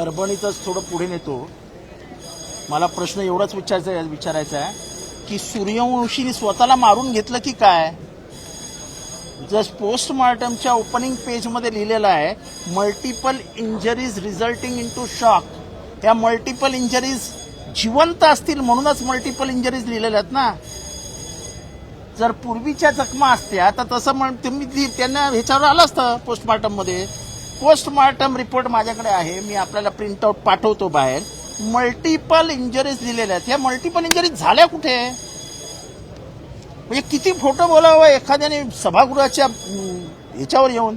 परभणीतच थोडं पुढे नेतो. मला प्रश्न एवढाच विचारायचा आहे विचारायचा आहे की सूर्यवंशीने स्वतःला मारून घेतलं की काय? जस्ट पोस्टमार्टमच्या ओपनिंग पेजमध्ये लिहिलेलं आहे multiple injuries resulting in to shock या मल्टिपल इंजरीज जिवंत असतील म्हणूनच मल्टिपल इंजरीज लिहिलेल्या आहेत ना? जर पूर्वीच्या जखमा असत्या तर तसं म्हण तुम्ही ती- त्यांना ह्याच्यावर आलं असतं पोस्टमॉर्टममध्ये पोस्टमार्टम रिपोर्ट माझ्याकडे आहे. मी आपल्याला प्रिंटआउट पाठवतो बाहेर. मल्टिपल इंजरीज दिलेल्या आहेत. ह्या मल्टिपल इंजरीज झाल्या कुठे? म्हणजे किती फोटो बोलावं एखाद्याने सभागृहाच्या याच्यावर ह्याच्यावर येऊन?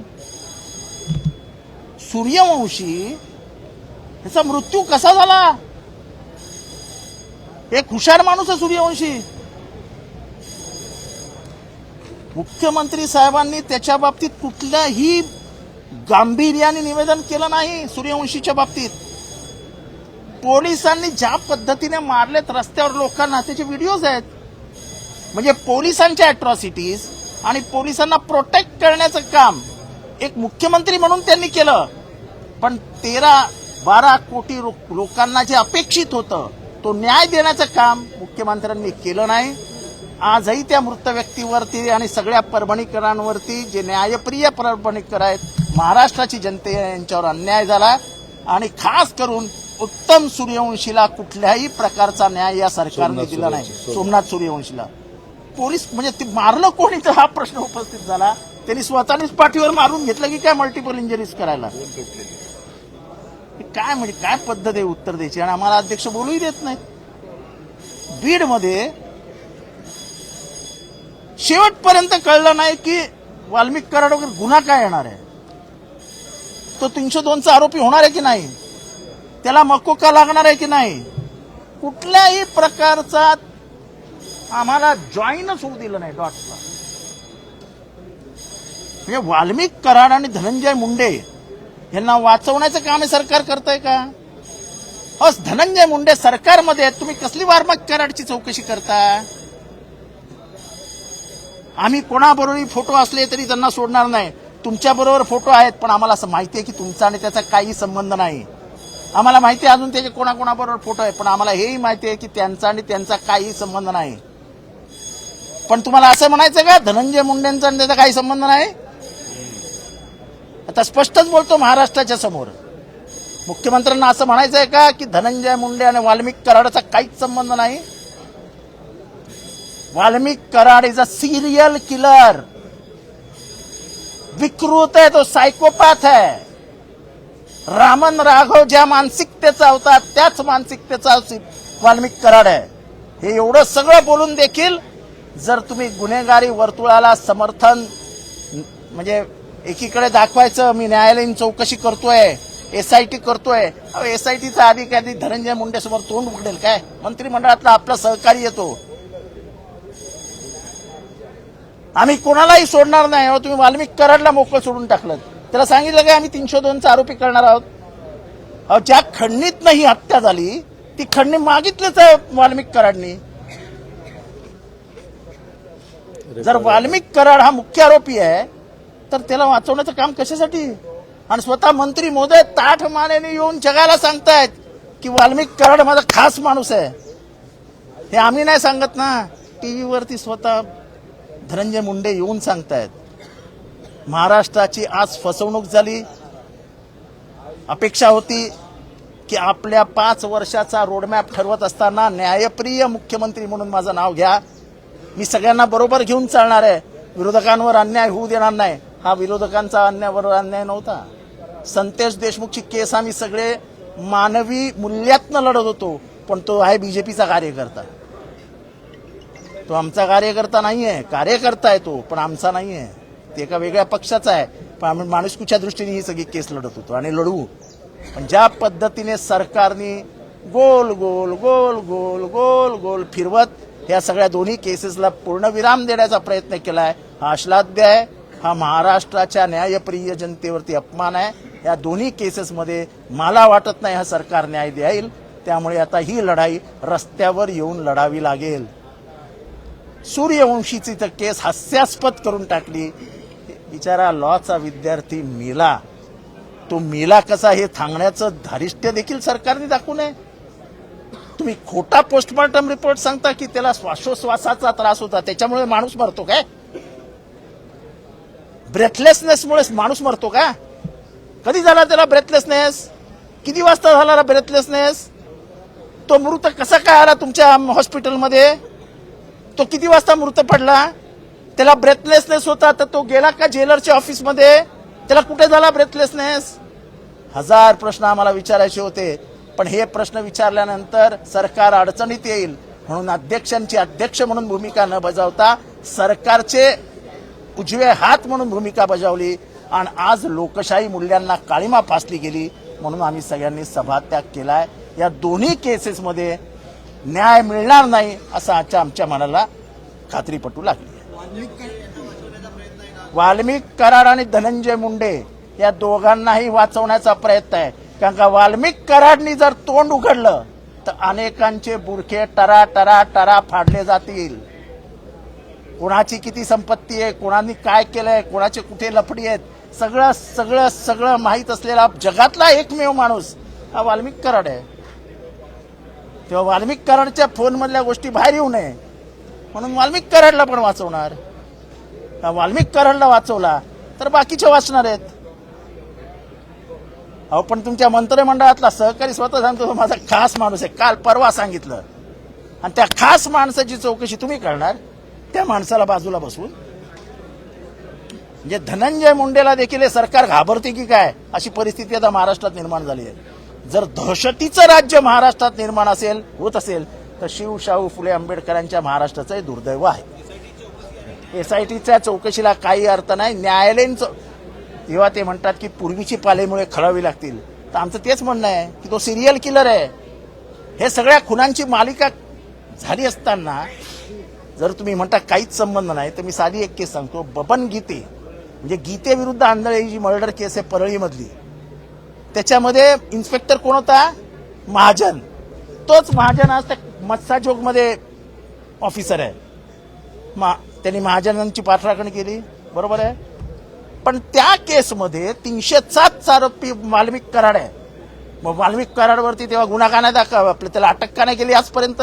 सूर्यवंशी ह्याचा मृत्यू कसा झाला? एक हुशार माणूस आहे सूर्यवंशी. मुख्यमंत्री साहेबांनी त्याच्या बाबतीत कुठल्याही गांभीर्याने निवेदन केलं नाही सूर्यवंशीच्या बाबतीत. पोलिसांनी ज्या पद्धतीने मारलेत रस्त्यावर लोकांना त्याचे व्हिडिओज आहेत. म्हणजे पोलिसांच्या अट्रॉसिटीज आणि पोलिसांना प्रोटेक्ट करण्याचं काम एक मुख्यमंत्री म्हणून त्यांनी केलं. पण तेरा बारा कोटी लोकांना जे अपेक्षित होतं तो न्याय देण्याचं काम मुख्यमंत्र्यांनी केलं नाही. आजही त्या मृत व्यक्तीवरती आणि सगळ्या परभणीकरांवरती जे न्यायप्रिय परभणीकर आहेत महाराष्ट्राची जनते यांच्यावर अन्याय झाला आणि खास करून उत्तम सूर्यवंशीला कुठल्याही प्रकारचा न्याय या सरकारने दिला नाही. सोमनाथ सूर्यवंशीला. पोलीस म्हणजे ते मारलं कोणी तर हा प्रश्न उपस्थित झाला. त्यांनी स्वतःनेच पाठीवर मारून घेतलं की काय मल्टिपल इंजरीज करायला? काय म्हणजे काय पद्धत आहे उत्तर द्यायची? आणि आम्हाला अध्यक्ष बोलूही देत नाहीत. बीडमध्ये शेवटपर्यंत कळलं नाही की वाल्मिक कराड वगैरे गुन्हा काय येणार आहे? तो तीनशे दोनचा आरोपी होणार आहे की नाही? त्याला मकोका लागणार आहे की नाही? कुठल्याही प्रकारचा आम्हाला जॉईनच होऊ दिलं नाही डॉटला. म्हणजे वाल्मिक कराड आणि धनंजय मुंडे यांना वाचवण्याचं काम हे सरकार करतंय का? अस धनंजय मुंडे सरकारमध्ये आहेत. तुम्ही कसली वाल्मिक कराडची चौकशी करता? आम्ही कोणाबरोबरही फोटो असले तरी त्यांना सोडणार नाही. तुमच्याबरोबर फोटो आहेत पण आम्हाला असं माहिती आहे की तुमचा आणि त्याचा काही संबंध नाही. आम्हाला माहिती आहे अजून त्याचे कोणाकोणाबरोबर फोटो आहे पण आम्हाला हेही माहिती आहे की त्यांचा आणि त्यांचा काही संबंध नाही. पण तुम्हाला असं म्हणायचं का धनंजय मुंडेंचा आणि त्याचा काही संबंध नाही? आता स्पष्टच बोलतो महाराष्ट्राच्या समोर. मुख्यमंत्र्यांना असं म्हणायचं आहे का की धनंजय मुंडे आणि वाल्मिक कराडचा काहीच संबंध नाही? Walmik Karad is a serial killer विकृत आहे तो सायकोपॅथ आहे. रामन राघव ज्या मानसिकतेचा होता त्याच मानसिकतेचा वाल्मिक कराड आहे. हे एवढं सगळं बोलून देखील जर तुम्ही गुन्हेगारी वर्तुळाला समर्थन म्हणजे एकीकडे दाखवायचं मी न्यायालयीन चौकशी करतोय एसआयटी करतोय एसआयटीचा अधिकारी धनंजय मुंडे समोर तोंड उघडेल काय? मंत्रिमंडळातला आपला सहकारी येतो. आम्ही कोणालाही सोडणार नाही अहो तुम्ही वाल्मिक कराडला मोकळं सोडून टाकलं त्याला सांगितलं की आम्ही तीनशे दोनचा आरोपी करणार आहोत. अहो ज्या खंडणीतनं ही हत्या झाली ती खंडणी मागितलीच आहे वाल्मिक कराडनी. जर वाल्मिक कराड हा मुख्य आरोपी आहे तर त्याला वाचवण्याचं काम कशासाठी? आणि स्वतः मंत्री मोदय ताठ मानेने येऊन जगाला सांगतायत की वाल्मिक कराड माझा खास माणूस आहे. हे आम्ही नाही सांगत ना. टीव्हीवरती स्वतः धनंजय मुंडे येऊन सांगतायत महाराष्ट्राची आज फसवणूक झाली. अपेक्षा होती की आपल्या पाच वर्षाचा रोडमॅप ठरवत असताना न्यायप्रिय मुख्यमंत्री म्हणून माझं नाव घ्या. मी सगळ्यांना बरोबर घेऊन चालणार आहे. विरोधकांवर अन्याय होऊ देणार नाही. हा विरोधकांचा अन्यायावर अन्याय नव्हता. संतेश देशमुखची केस आम्ही सगळे मानवी मूल्यातनं लढत होतो पण तो आहे बीजेपीचा कार्यकर्ता. तो आमचा कार्यकर्ता नाही आहे कार्यकर्ता आहे तो पण आमचा नाही आहे ते एका वेगळ्या पक्षाचा आहे. पण आम्ही माणुसकीच्या दृष्टीने ही सगळी केस लढत होतो आणि लढवू? पण ज्या पद्धतीने सरकारने गोल गोल गोल गोल गोल गोल फिरवत या सगळ्या दोन्ही केसेसला पूर्णविराम देण्याचा प्रयत्न केलाय हा आश्लाद्य आहे हा महाराष्ट्राच्या न्यायप्रिय जनतेवरती अपमान आहे. या दोन्ही केसेसमध्ये मला वाटत नाही हा सरकार न्याय देईल. त्यामुळे आता ही लढाई रस्त्यावर येऊन लढावी लागेल. सूर्यवंशीची तर केस हास्यास्पद करून टाकली. बिचारा लॉचा विद्यार्थी मेला. तो मेला कसा हे थांबण्याचं धारिष्ट्य देखील सरकारने दाखवू नये. तुम्ही खोटा पोस्टमॉर्टम रिपोर्ट सांगता की त्याला श्वासोश्वासाचा त्रास होता त्याच्यामुळे माणूस मरतो काय? ब्रेथलेसनेसमुळे माणूस मरतो का? कधी झाला त्याला ब्रेथलेसनेस किती वाजता झाला ब्रेथलेसनेस तो मृत कसा काय आला तुमच्या हॉस्पिटलमध्ये तो किती वाजता मृत पडला? त्याला ब्रेथलेसनेस होता तर तो गेला का जेलरच्या ऑफिसमध्ये त्याला कुठे झाला ब्रेथलेसनेस हजार प्रश्न आम्हाला विचारायचे होते. पण हे प्रश्न विचारल्यानंतर सरकार अडचणीत येईल म्हणून अध्यक्षांची अध्यक्ष म्हणून भूमिका न बजावता सरकारचे उजवे हात म्हणून भूमिका बजावली आणि आज लोकशाही मूल्यांना काळीमा फासली गेली म्हणून आम्ही सगळ्यांनी सभात्याग केलाय. या दोन्ही केसेसमध्ये न्याय मिळणार नाही असं आजच्या आमच्या मनाला खात्री पटू लागली. वाल्मिक कराड आणि धनंजय मुंडे या दोघांनाही वाचवण्याचा प्रयत्न आहे. कारण का वाल्मिक कराडनी जर तोंड उघडलं तर अनेकांचे बुरखे टरा टरा टरा फाडले जातील. कोणाची किती संपत्ती आहे कोणाने काय केलंय कोणाचे कुठे लफडी आहेत सगळं सगळं सगळं माहीत असलेला जगातला एकमेव माणूस हा वाल्मिक कराड आहे. तेव्हा वाल्मिक कराडच्या फोनमधल्या गोष्टी बाहेर येऊ नये. म्हणून वाल्मिक कराडला पण वाचवणार. वाल्मिक कराडला वाचवला तर बाकीचे वाचणार आहेत. अहो पण तुमच्या मंत्रिमंडळातला सहकारी स्वतः सांगतो माझा खास माणूस आहे. काल परवा सांगितलं. आणि त्या खास माणसाची चौकशी तुम्ही करणार त्या माणसाला बाजूला बसवून. म्हणजे धनंजय मुंडेला देखील हे सरकार घाबरते की काय? अशी परिस्थिती आता महाराष्ट्रात निर्माण झाली आहे. जर दहशतीचं राज्य महाराष्ट्रात निर्माण असेल होत असेल तर शिवशाहू फुले आंबेडकरांच्या महाराष्ट्राचं दुर्दैव आहे. एसआयटीच्या चौकशीला काही अर्थ नाही न्यायालयीन चौ- जेव्हा ते म्हणतात की पूर्वीची पालेमुळे खळावी लागतील. तर आमचं तेच म्हणणं आहे की तो सिरियल किलर आहे. हे सगळ्या खुनांची मालिका झाली असताना जर तुम्ही म्हणता काहीच संबंध नाही तर मी साधी एक केस सांगतो. बबन गीते म्हणजे गीते विरुद्ध आंधळे जी मर्डर केस आहे परळीमधली. त्याच्यामध्ये इन्स्पेक्टर कोण होता? महाजन. तोच महाजन आज त्या मत्साजोगमध्ये ऑफिसर आहे. मा त्यांनी महाजनांची पाठराखण केली. बरोबर आहे? पण त्या केसमध्ये तीनशे सात आरोपी वाल्मिक कराड आहे. मग वाल्मिक कराडवरती तेव्हा गुन्हा का नाही दाखव आपलं त्याला अटक का नाही केली आजपर्यंत?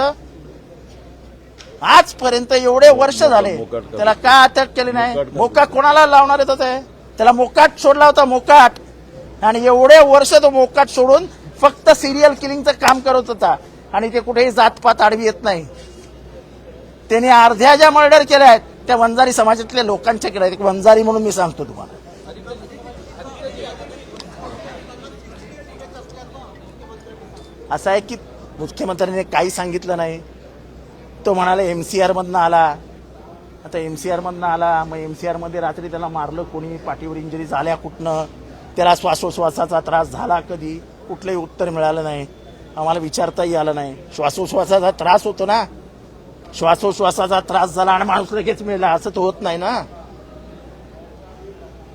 आजपर्यंत एवढे वर्ष झाले? त्याला का अटक केली नाही? मोका कोणाला लावणार येत होते त्याला मोकाट सोडला होता मोकाट. आणि एवढे वर्ष तो मोकाट सोडून फक्त सिरियल किलिंगचं काम करत होता. आणि ते कुठेही जातपात आडवी येत नाही. त्याने अर्ध्या ज्या मर्डर केल्या आहेत त्या वंजारी समाजातल्या लोकांच्या केल्या आहेत. वंजारी म्हणून मी सांगतो तुम्हाला. असं आहे की मुख्यमंत्र्यांनी काही सांगितलं नाही. तो म्हणाला एम सी आरमधनं आला. आता एम सी आरमधनं आला. मग एम सी आरमध्ये रात्री त्याला मारलं कोणी पाठीवर इंजुरी झाल्या कुठनं? त्याला श्वासोश्वासाचा त्रास झाला कधी? कुठलंही उत्तर मिळालं नाही. आम्हाला विचारताही आलं नाही. श्वासोश्वासाचा त्रास होतो ना? श्वासोश्वासाचा त्रास झाला आणि माणूस लगेच मिळला असं तर होत नाही ना?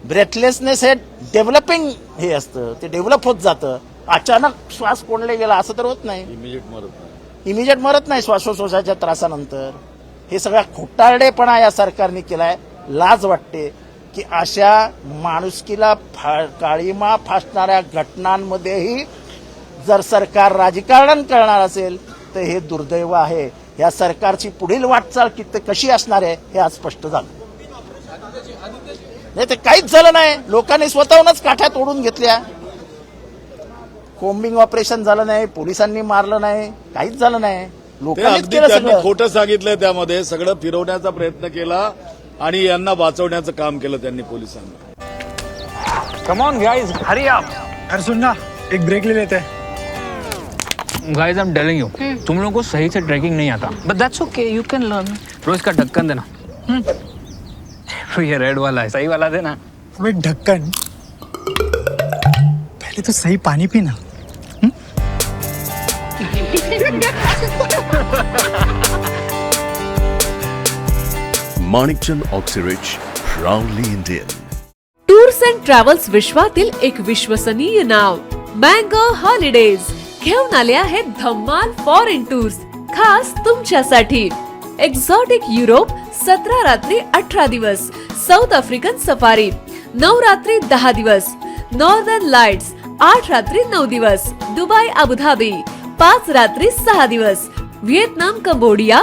ब्रेथलेसनेस हे डेव्हलपिंग हे असतं. ते डेव्हलप होत जातं. अचानक श्वास कोंडले गेला. असं तर होत नाही. इमिजिएट मरत नाही. इमिजिएट मरत नाही श्वासोश्वासाच्या त्रासानंतर. हे सगळा खोटारडेपणा या सरकारने केलाय. लाज वाटते. की अशा माणुसकीला फा काळीमा फासणाऱ्या घटनांमध्येही जर सरकार राजकारण करणार असेल तर हे दुर्दैव आहे. या सरकारची पुढील वाटचाल किती कशी असणार आहे हे आज स्पष्ट झालं. नाही ते काहीच झालं नाही. लोकांनी स्वतःहूनच काठ्या तोडून घेतल्या. कोम्बिंग ऑपरेशन झालं नाही पोलिसांनी मारलं नाही काहीच झालं नाही. सगळं. खोटं सांगितलंय त्यामध्ये. सगळं फिरवण्याचा प्रयत्न केला. आणि यांना वाचवण्याचं काम केलं त्यांनी पोलिसांनी. Come on guys hurry up अरे सुन ना एक ब्रेक ले लेते. हैं guys I am telling you तुम लोगों को सही से ट्रैकिंग नहीं आता. But that's okay, you can learn. रोज का ढक्कन देना. तो ये रेड वाला है. सही वाला देना. अबे ढक्कन पहले तो सही पानी पीना. Manikchand Oxyrich, proudly Indian. Tours and travels विश्वातील एक विश्वसनीय नाव मँगो हॉलिडेज घेऊन आले आहेत धम्माल फॉरेन टूर्स खास तुमच्यासाठी एक्झॉटिक युरोप सतरा रात्री अठरा दिवस साऊथ आफ्रिकन सफारी नऊ रात्री दहा दिवस नॉर्दर्न लाइट्स आठ रात्री नऊ दिवस दुबई अबुधाबी पाच रात्री सहा दिवस व्हिएतनाम कंबोडिया